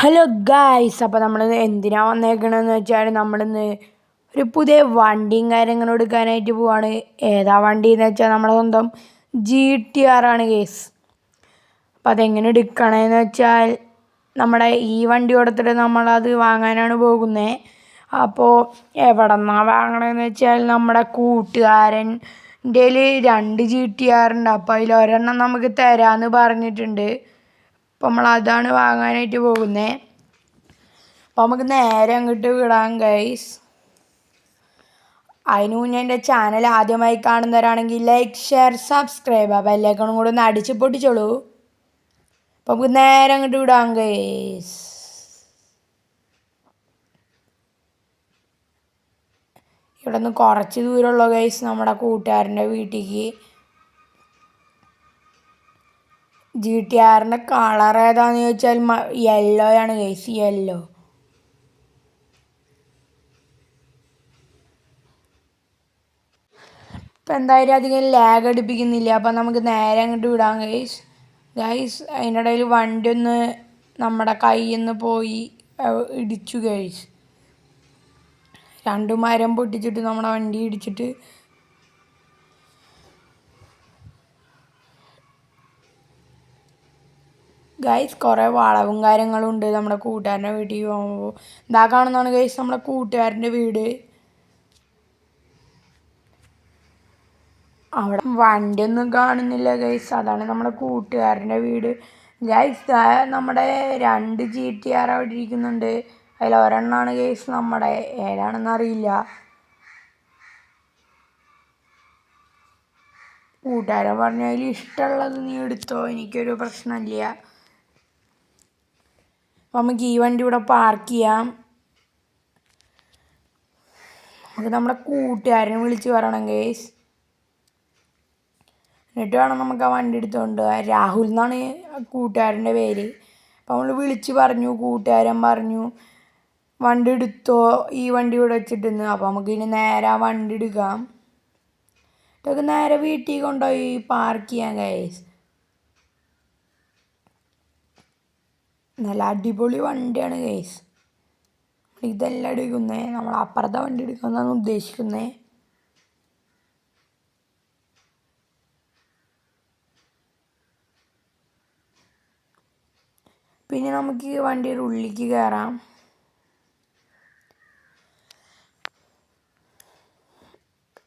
Hello guys അപ്പോൾ നമ്മൾ എന്തിനാ വന്നേക്കണമെന്ന് വെച്ചാൽ നമ്മളിന്ന് ഒരു പുതിയ വണ്ടിയും കാര്യങ്ങളും എടുക്കാനായിട്ട് പോവാണ്. ഏതാ വണ്ടി എന്ന് വെച്ചാൽ നമ്മുടെ സ്വന്തം ജി ടി ആർ ആണ് കേസ് അപ്പോൾ അതെങ്ങനെ എടുക്കണമെന്ന് വെച്ചാൽ നമ്മുടെ ഈ വണ്ടി കൊടുത്തിട്ട് നമ്മളത് വാങ്ങാനാണ് പോകുന്നത് അപ്പോൾ എവിടെ നിന്നാണ് വാങ്ങണമെന്ന് വെച്ചാൽ നമ്മുടെ കൂട്ടുകാരൻ എന്റെ രണ്ട് ജി ടി ആർ ഉണ്ട്. അപ്പോൾ അതിൽ ഒരെണ്ണം നമുക്ക് തരാമെന്ന് പറഞ്ഞിട്ടുണ്ട്. അപ്പോൾ നമ്മൾ അതാണ് വാങ്ങാനായിട്ട് പോകുന്നത് അപ്പോൾ നമുക്ക് നേരെ അങ്ങോട്ട് വിടാം ഗൈസ് അതിന് മുന്നേ എന്റെ ചാനൽ ആദ്യമായി കാണുന്നവരാണെങ്കിൽ ലൈക്ക് ഷെയർ സബ്സ്ക്രൈബ് ആ ബെല്ലൈക്കണും കൂടെ ഒന്ന് അടിച്ച് പൊട്ടിച്ചോളൂ. അപ്പോൾ നമുക്ക് നേരെ അങ്ങോട്ട് വിടാം ഗൈസ് ഇവിടെ നിന്ന് കുറച്ച് ദൂരമുള്ള ഗൈസ് നമ്മുടെ കൂട്ടുകാരന്റെ വീട്ടിലേക്ക് ജി ടി ആറിന്റെ കളർ ഏതാണെന്ന് ചോദിച്ചാൽ യെല്ലോ ആണ് ഗൈസ് യെല്ലോ ഇപ്പം എന്തായാലും അധികം ലാഗ് അടിപ്പിക്കുന്നില്ല. അപ്പം നമുക്ക് നേരെ അങ്ങോട്ട് വിടാം ഗൈസ് ഗൈസ് അതിനിടയിൽ വണ്ടി ഒന്ന് നമ്മുടെ കയ്യിൽ നിന്ന് പോയി ഇടിച്ചു ഗൈസ് രണ്ടു മരം പൊട്ടിച്ചിട്ട് നമ്മുടെ വണ്ടി ഇടിച്ചിട്ട് ഗൈസ് കുറേ വളവും കാര്യങ്ങളും ഉണ്ട് നമ്മുടെ കൂട്ടുകാരന്റെ വീട്ടിൽ. പോകുമ്പോൾ ഇതാ കാണുന്നതാണ് ഗൈസ് നമ്മുടെ കൂട്ടുകാരന്റെ വീട്. അവിടെ വണ്ടിയൊന്നും കാണുന്നില്ല ഗൈസ് അതാണ് നമ്മുടെ കൂട്ടുകാരന്റെ വീട്. ഗൈസ് നമ്മുടെ രണ്ട് ജി ടി ആർ അവിടെ ഇരിക്കുന്നുണ്ട്. അതിൽ ഒരെണ്ണമാണ് ഗൈസ് നമ്മുടെ ഏതാണെന്ന് അറിയില്ല. കൂട്ടുകാരൻ പറഞ്ഞു അതിൽ ഇഷ്ടമുള്ളത് നീ എടുത്തോ? എനിക്കൊരു പ്രശ്നമില്ല. നമുക്ക് ഈ വണ്ടി ഇവിടെ പാർക്ക് ചെയ്യാം. നമുക്ക് നമ്മുടെ കൂട്ടുകാരനെ വിളിച്ച് പറയണം ഗേസ് എന്നിട്ട് വേണം നമുക്ക് ആ വണ്ടി എടുത്തുകൊണ്ട് രാഹുൽ എന്നാണ് കൂട്ടുകാരന്റെ പേര്. അപ്പോൾ നമ്മൾ വിളിച്ച് പറഞ്ഞു കൂട്ടുകാരൻ പറഞ്ഞു വണ്ടി എടുത്തോ? ഈ വണ്ടി ഇവിടെ വെച്ചിട്ടുണ്ട് അപ്പോൾ നമുക്ക് ഇനി നേരെ ആ വണ്ടി എടുക്കാം. നേരെ വീട്ടിൽ കൊണ്ടുപോയി പാർക്ക് ചെയ്യാം ഗൈസ് നല്ല അടിപൊളി വണ്ടിയാണ് ഗൈസ് ഇതെല്ലാം എടുക്കുന്നത് നമ്മൾ അപ്പുറത്തെ വണ്ടി എടുക്കുന്നതാണ് ഉദ്ദേശിക്കുന്നത് പിന്നെ നമുക്ക് ഈ വണ്ടിയുടെ ഉള്ളിലേക്ക് കയറാം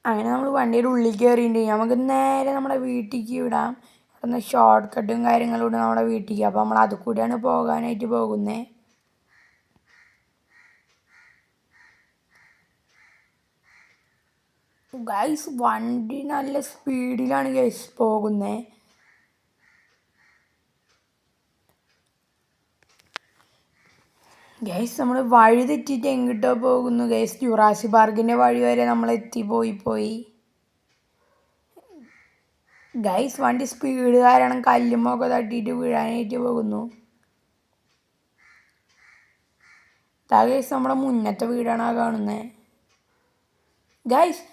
അങ്ങനെ നമ്മൾ വണ്ടിയുടെ ഉള്ളിൽ കയറിയിട്ടുണ്ടെങ്കിൽ നമുക്ക് നേരെ നമ്മുടെ വീട്ടിലേക്ക് വിടാം. ഒന്ന് ഷോർട്ട് കട്ടും കാര്യങ്ങളും ഉണ്ട് നമ്മുടെ വീട്ടിലേക്ക്. അപ്പോൾ നമ്മൾ അത് കൂടിയാണ് പോകാനായിട്ട് പോകുന്നത് ഗൈസ് വണ്ടി നല്ല സ്പീഡിലാണ് ഗൈസ് പോകുന്നത് ഗൈസ് നമ്മൾ വഴി തെറ്റിയിട്ട് എങ്ങോട്ടോ പോകുന്നു ഗൈസ് ജുറാസി പാർക്കിന്റെ വഴി വരെ നമ്മൾ പോയി പോയി. ഗൈസ് വണ്ടി സ്പീഡ് കാരണം കല്ലുമൊക്കെ തട്ടിയിട്ട് വീഴാനായിട്ട് പോകുന്നു. ഗൈസ് നമ്മുടെ മുന്നത്തെ വീടാണ് ആ കാണുന്നത് ഗൈസ്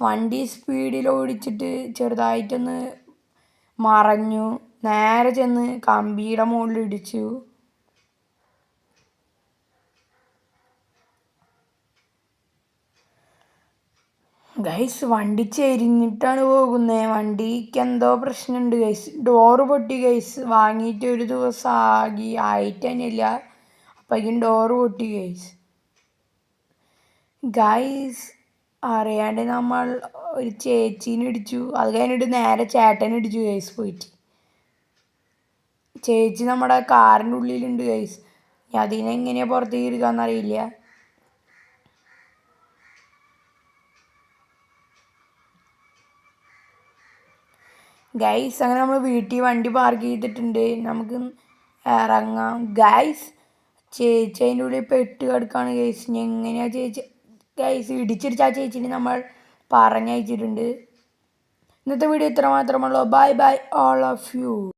വണ്ടി സ്പീഡിൽ ഓടിച്ചിട്ട് ചെറുതായിട്ടൊന്ന് മറഞ്ഞു. നേരെ ചെന്ന് കമ്പിയുടെ മുകളിൽ ഇടിച്ചു. ഗൈസ് വണ്ടി ചെരിഞ്ഞിട്ടാണ് പോകുന്നത് വണ്ടിക്ക് എന്തോ പ്രശ്നമുണ്ട് ഗൈസ് ഡോറ് പൊട്ടി ഗൈസ് വാങ്ങിയിട്ട് ഒരു ദിവസം ആകി ആയിട്ട് തന്നെയില്ല അപ്പോഴേക്കും ഡോറ് പൊട്ടി ഗൈസ് ഗൈസ് അറിയാണ്ട് നമ്മൾ ഒരു ചേച്ചീനെ ഇടിച്ചു. അത് കഴിഞ്ഞിട്ട് നേരെ ചേട്ടനെ ഇടിച്ചു ഗൈസ് പോയിട്ട്. ചേച്ചി നമ്മുടെ കാറിന്റെ ഉള്ളിലുണ്ട് ഗൈസ് അതിനെങ്ങനെയാണ് പുറത്തേക്ക് എടുക്കാമെന്നറിയില്ല ഗൈസ് അങ്ങനെ നമ്മൾ വീട്ടിൽ വണ്ടി പാർക്ക് ചെയ്തിട്ടുണ്ട്. നമുക്ക് ഇറങ്ങാം. ഗൈസ് ചേച്ചി അതിന്റെ ഉള്ളിൽ പെട്ട് കിടക്കുകയാണ് ഗൈസ് എങ്ങനെയാണ് ചേച്ചി? ഗൈസ് ഇടിച്ചിടിച്ച് ആ ചേച്ചിനെ നമ്മൾ പറഞ്ഞയച്ചിട്ടുണ്ട്. ഇന്നത്തെ വീഡിയോ ഇത്ര മാത്രമുള്ളൂ bye bye all of you